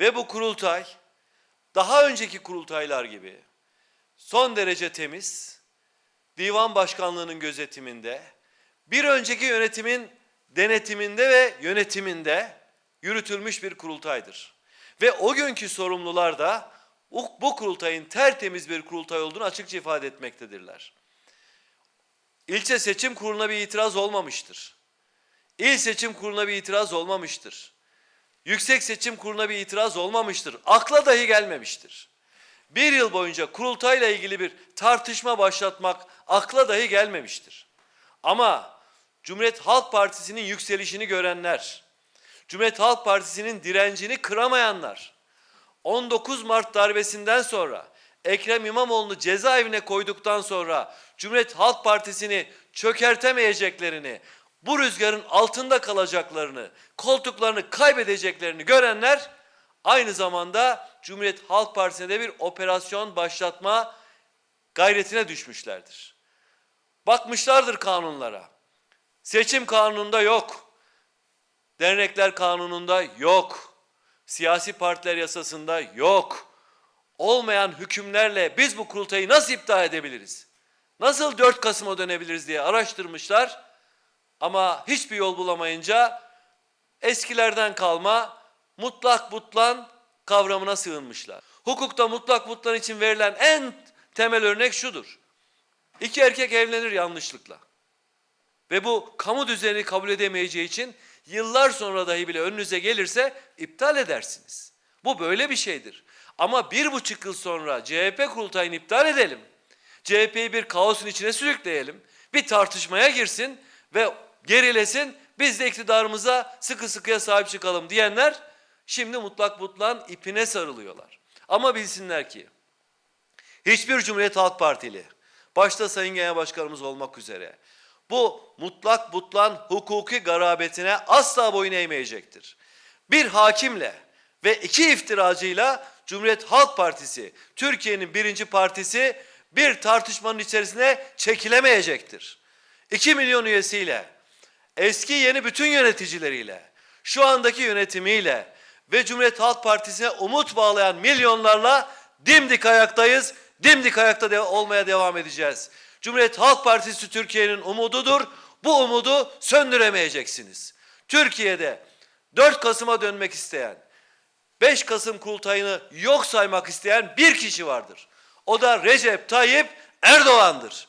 Ve bu kurultay daha önceki kurultaylar gibi son derece temiz, divan başkanlığının gözetiminde, bir önceki yönetimin denetiminde ve yönetiminde yürütülmüş bir kurultaydır. Ve o günkü sorumlular da bu, kurultayın tertemiz bir kurultay olduğunu açıkça ifade etmektedirler. İlçe seçim kuruluna bir itiraz olmamıştır. İl seçim kuruluna bir itiraz olmamıştır. Yüksek seçim kuruluna bir itiraz olmamıştır. Akla dahi gelmemiştir. Bir yıl boyunca kurultayla ilgili bir tartışma başlatmak akla dahi gelmemiştir. Ama Cumhuriyet Halk Partisi'nin yükselişini görenler, Cumhuriyet Halk Partisi'nin direncini kıramayanlar, 19 Mart darbesinden sonra Ekrem İmamoğlu'nu cezaevine koyduktan sonra Cumhuriyet Halk Partisi'ni çökertemeyeceklerini, bu rüzgarın altında kalacaklarını, koltuklarını kaybedeceklerini görenler aynı zamanda Cumhuriyet Halk Partisi'ne de bir operasyon başlatma gayretine düşmüşlerdir. Bakmışlardır kanunlara. Seçim kanununda yok. Dernekler kanununda yok. Siyasi partiler yasasında yok. Olmayan hükümlerle biz bu kurultayı nasıl iptal edebiliriz? Nasıl 4 Kasım'a dönebiliriz diye araştırmışlar. Ama hiçbir yol bulamayınca eskilerden kalma mutlak butlan kavramına sığınmışlar. Hukukta mutlak butlan için verilen en temel örnek şudur. İki erkek evlenir yanlışlıkla. Ve bu kamu düzenini kabul edemeyeceği için yıllar sonra dahi bile önünüze gelirse iptal edersiniz. Bu böyle bir şeydir. Ama bir buçuk yıl sonra CHP kurultayını iptal edelim. CHP'yi bir kaosun içine sürükleyelim. Bir tartışmaya girsin ve gerilesin. Biz de iktidarımıza sıkı sıkıya sahip çıkalım diyenler şimdi mutlak butlan ipine sarılıyorlar. Ama bilsinler ki hiçbir Cumhuriyet Halk Partili, başta Sayın Genel Başkanımız olmak üzere bu mutlak butlan hukuki garabetine asla boyun eğmeyecektir. Bir hakimle ve iki iftiracıyla Cumhuriyet Halk Partisi, Türkiye'nin birinci partisi bir tartışmanın içerisine çekilemeyecektir. 2 milyon üyesiyle, eski yeni bütün yöneticileriyle, şu andaki yönetimiyle ve Cumhuriyet Halk Partisi'ne umut bağlayan milyonlarla dimdik ayaktayız, dimdik ayakta de olmaya devam edeceğiz. Cumhuriyet Halk Partisi Türkiye'nin umududur. Bu umudu söndüremeyeceksiniz. Türkiye'de 4 Kasım'a dönmek isteyen, 5 Kasım kurultayını yok saymak isteyen bir kişi vardır. O da Recep Tayyip Erdoğan'dır.